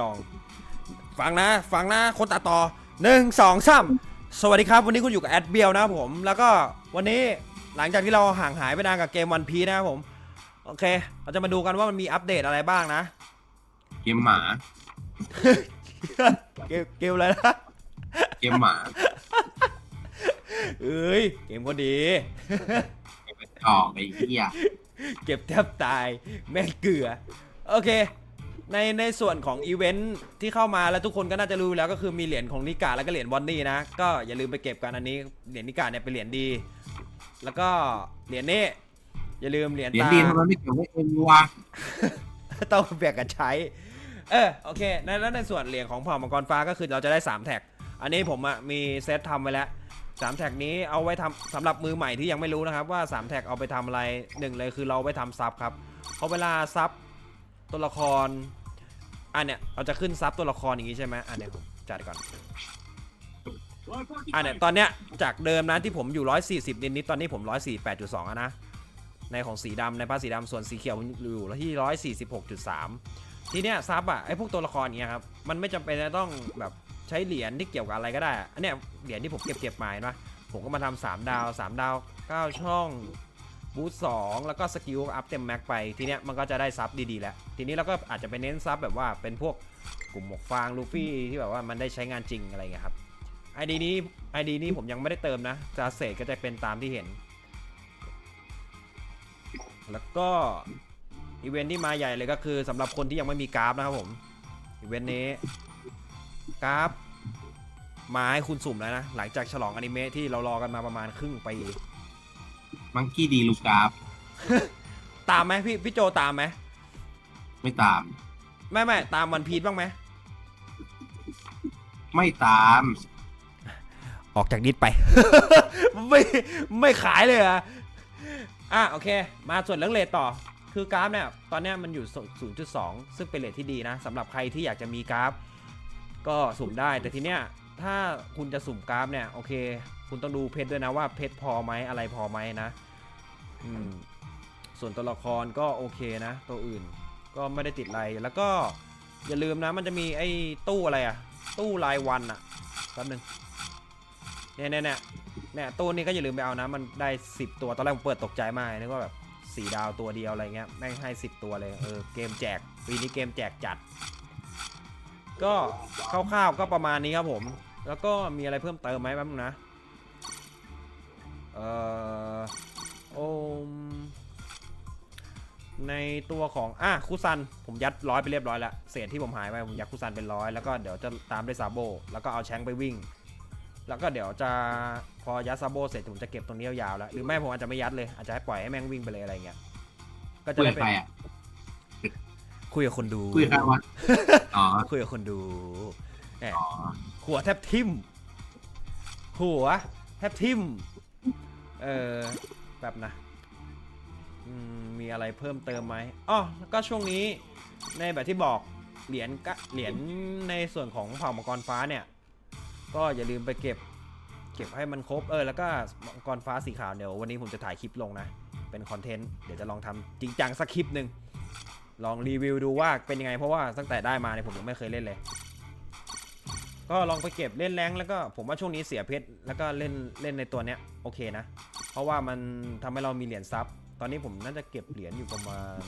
สองฟังนะฟังนะคนตัดต่อหนึ่งสองสามสวัสดีครับ วันนี้คุณอยู่กับแอดเบียวนะครับผม แล้วก็วันนี้หลังจากที่เราห่างหายไปนานกับเกมวันพีนะครับผม โอเค เราจะมาดูกันว่ามันมีอัปเดตอะไรบ้างนะ เกมหมา เกมเกมอะไรนะเกมหมาเอ้ยเกมก็ดีเกมกระจอกไอ้เหี้ยเก็บแทบตายแม่งเกลือ โอเค ในในส่วนของอีเวนท์ที่เข้ามาแล้วทุกคนก็น่าจะรู้แล้วก็คือมีเหรียญของนิกาแล้วก็เหรียญบอนนี่นะ ก็อย่าลืมไปเก็บกันอันนี้เหรียญนิกาเนี่ยเป็นเหรียญดี แล้วก็เหรียญนี้อย่าลืมเหรียญเหรียญตาดีทำไมไม่เก็บไว้เองวะต้องแบ่งกันใช้ เออโอเคในแล้วในส่วนเหรียญของเผ่ามังกรฟ้าก็คือเราจะได้3แท็กอันนี้ผมอะมีเซตทำไว้แล้ว3แท็กนี้เอาไว้ทำสำหรับมือใหม่ที่ยังไม่รู้นะครับว่า3แท็กเอาไปทำอะไรหนึ่งเลยคือเราเอาไปทำซับครับเพราะเวลาซับตัวละคร อันเนี้ยเราจะขึ้นซับตัวละครอย่างงี้ใช่ไหมอันเนี้ยผมจัดก่อนอันเนี้ยตอนเนี้ยจากเดิมนะที่ผมอยู่ 140นิดนิดตอนนี้ผม 148.2อะนะในของสีดำในผ้าสีดำส่วนสีเขียวอยู่ที่146.3 ทีเนี้ยซับอะไอพวกตัวละครเนี้ยครับมันไม่จำเป็นจะต้องแบบใช้เหรียญที่เกี่ยวกับอะไรก็ได้อะอันเนี้ยเหรียญที่ผมเก็บเก็บมาเห็นปะผมก็มาทำสามดาวสามดาวเก้าช่อง บูสสองแล้วก็สกิลอัพเต็มแม็กไปทีเนี้ยมันก็จะได้ซับดีๆแล้ว ทีนี้เราก็อาจจะไปเน้นซับแบบว่าเป็นพวกกลุ่มหมวกฟางลูฟี่ที่แบบว่ามันได้ใช้งานจริงอะไรเงี้ยครับไอดีนี้ไอดีนี้ผมยังไม่ได้เติมนะจะเศษก็จะเป็นตามที่เห็น แล้วก็อีเวนท์ที่มาใหญ่เลยก็คือสำหรับคนที่ยังไม่มีกราฟนะครับผมอีเวนต์นี้กราฟมาให้คุณสุ่มแล้วนะ หลังจากฉลองอนิเมะที่เรารอกันมาประมาณครึ่งปี มังกี้ดีลูกกราฟตามไหมพี่พี่โจตามไหมไม่ตาม ไม่ไม่ตามวันพีชบ้างไหมไม่ตาม ออกจากนิดไป ไม่ไม่ขายเลยเหรอะอะโอเค มาส่วนเรื่องเลทต่อ คือกราฟเนี่ยตอนเนี้ยมันอยู่ 0.2 ซึ่งเป็นเลทที่ดีนะสำหรับใครที่อยากจะมีกราฟ ก็สุ่มได้แต่ทีเนี้ย ถ้าคุณจะสุ่มกราฟเนี่ยโอเค คุณต้องดูเพชรด้วยนะว่าเพชรพอไหมอะไรพอไหมนะอืมส่วนตัวละครก็โอเคนะ ตัวอื่นก็ไม่ได้ติดอะไรแล้วก็อย่าลืมนะมันจะมีไอ้ตู้อะไรอะตู้รายวันอะแป๊บนึงเนี่ยเนี่ยเนี่ยเนี่ยตู้นี้ก็อย่าลืมไปเอานะ มันได้ 10 ตัวตอนแรกผมเปิดตกใจมากนึกว่าแบบสีดาวตัวเดียวอะไรเงี้ยแม่งให้ 10 ตัวเลยเออเกมแจกปีนี้เกมแจกจัด ก็คร่าวๆก็ประมาณนี้ครับผม แล้วก็มีอะไรเพิ่มเติมไหมแป๊บนึงนะ เอ่อ โอม ในตัวของ อะคุซัน ผมยัดร้อยไปเรียบร้อยแล้ว เศษที่ผมหายไป ผมยัดคุซันเป็นร้อยแล้วก็เดี๋ยวจะตามด้วยซาโบ แล้วก็เอาแชงไปวิ่ง แล้วก็เดี๋ยวจะพอยัดซาโบเสร็จผมจะเก็บตรงนี้ยาวๆแล้ว หรือไม่ผมอาจจะไม่ยัดเลย อาจจะให้ปล่อยให้แม่งวิ่งไปเลยอะไรเงี้ย ก็จะคุยได้กับเป็น ใครอะคุยกับคนดู คุยกับใครวะอ๋อ คุยกับคนดูแหมอ๋อ หัวแทบทิ่ม หัวแทบทิ่ม เออแบบนะมมีอะไรเพิ่มเติมไหมอ๋อแล้วก็ช่วงนี้ในแบบที่บอกเหรียญกะเหรียญในส่วนของเผ่ามังกรฟ้าเนี่ย ก็อย่าลืมไปเก็บ เก็บให้มันครบเออแล้วก็มังกรฟ้าสีขาวเดี๋ยววันนี้ผมจะถ่ายคลิปลงนะ เป็นคอนเทนต์เดี๋ยวจะลองทำจริงจังสักคลิปหนึ่งลองรีวิวดูว่าเป็นยังไงเพราะว่าตั้งแต่ได้มาเนี่ยผมยังไม่เคยเล่นเลย ก็ลองไปเก็บเล่นแรงแล้วก็ผมว่าช่วงนี้เสียเพชรแล้วก็เล่นเล่นในตัวเนี้ยโอเคนะ เพราะว่ามันทำให้เรามีเหรียญซับตอนนี้ผมน่าจะเก็บเหรียญอยู่ประมาณ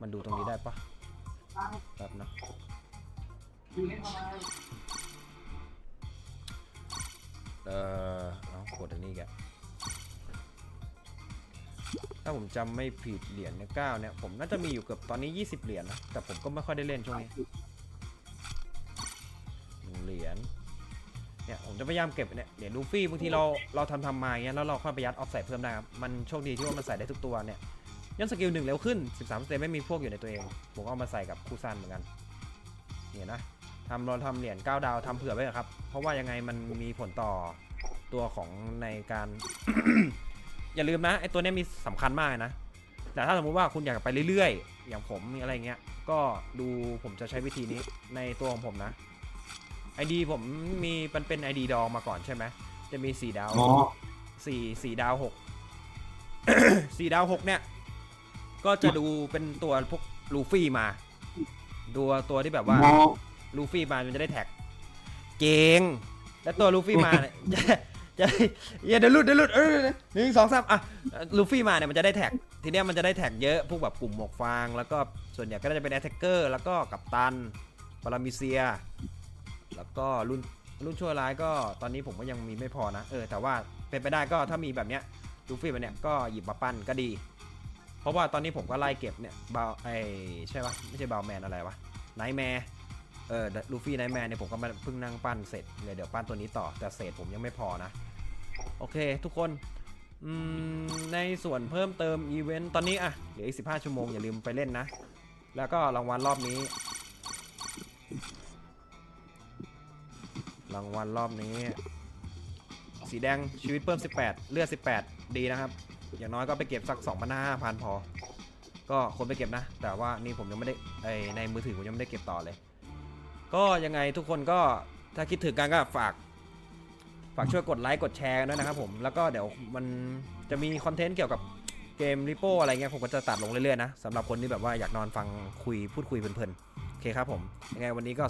มันดูตรงนี้ได้ปะแป๊บนะเออเอากดอันนี้แกถ้าผมจำไม่ผิดเหรียญเนี่ยเก้าเนี่ยผมน่าจะมีอยู่เกือบตอนนี้ 20 เหรียญนะแต่ผมก็ไม่ค่อยได้เล่นช่วงนี้ เนี่ยผมจะพยายามเก็บเนี่ยเหรียญลูฟี่บางทีเราเราทำทำมาอย่างเงี้ยแล้วเราค่อยไปยัดออฟใส่เพิ่มได้ครับมันโชคดีที่ว่ามันใส่ได้ทุกตัวเนี่ยยันสกิลหนึ่งเร็วขึ้น 13%ไม่มีพวกอยู่ในตัวเอง ผมก็เอามาใส่กับคู่ซันเหมือนกันเนี่ยนะทำเราทำเหรียญ9ดาวทำเผื่อไว้อะครับ เพราะว่ายังไงมันมีผลต่อตัวของในการ อย่าลืมนะไอตัวเนี้ยมีสำคัญมากนะ แต่ถ้าสมมติว่าคุณอยากไปเรื่อยๆ อย่างผมมีอะไรเงี้ย ก็ดูผมจะใช้วิธีนี้ในตัวของผมนะ ไอดีผมมีมันเป็นไอดีดองมาก่อนใช่ไหมจะมีสี่ดาวหมอสี่สี่ดาวหก สี่ดาวหกเนี่ย ก็จะดูเป็นตัวพวกลูฟี่มาดูตัวที่แบบว่าโมลูฟี่มามันจะได้แท็ก เก่งแล้วตัวลูฟี่มาเนี่ย จะจะอย่าเดี๋ยวหลุดเดี๋ยวหลุดเออหนึ่งสองสามอะลูฟี่มาเนี่ยมันจะได้แท็ก ทีเนี้ยมันจะได้แท็กเยอะพวกแบบกลุ่มหมวกฟาง แล้วก็ส่วนใหญ่ก็จะเป็นแอตแทกเกอร์แล้วก็กัปตันปารามิเซีย แล้วก็รุ่นรุ่นชั่วร้ายก็ตอนนี้ผมก็ยังมีไม่พอนะ เออ แต่ว่าเป็นไปได้ก็ถ้ามีแบบเนี้ยลูฟี่แบบเนี้ยก็หยิบมาปั้นก็ดี เพราะว่าตอนนี้ผมก็ไล่เก็บเนี่ยบาไอใช่ปะไม่ใช่บาแมนอะไรวะไนแมร์เออลูฟี่ไนแมร์เนี่ยผมก็มาเพิ่งนั่งปั้นเสร็จเลยเดี๋ยวปั้นตัวนี้ต่อแต่เศษผมยังไม่พอนะ โอเค ทุกคนในส่วนเพิ่มเติมอีเวนต์ตอนนี้อะเหลืออีก 15 ชั่วโมงอย่าลืมไปเล่นนะ แล้วก็รางวัลรอบนี้ รางวัลรอบนี้ สีแดงชีวิตเพิ่ม 18 เลือด 18 ดีนะครับ อย่างน้อยก็ไปเก็บสัก 2 5 0 0 0 พอ ก็คนไปเก็บนะ แต่ว่านี่ผมยังไม่ได้ไในมือถือผมยังไม่ได้เก็บต่อเลย ก็ยังไงทุกคนก็ถ้าคิดถึงกันก็ฝากฝากช่วยกดไลค์กดแชร์กันด้วยนะครับผมแล้วก็เดี๋ยวมันจะมีคอนเทนต์เกี่ยวกับเกมริโป้อะไรเงี้ยผมก็จะตัดลงเรื่อยๆนะสำหรับคนที่แบบว่าอยากนอนฟังคุยพูดคุยเพลินๆ โอเคครับผม ยังไงวันนี้ก็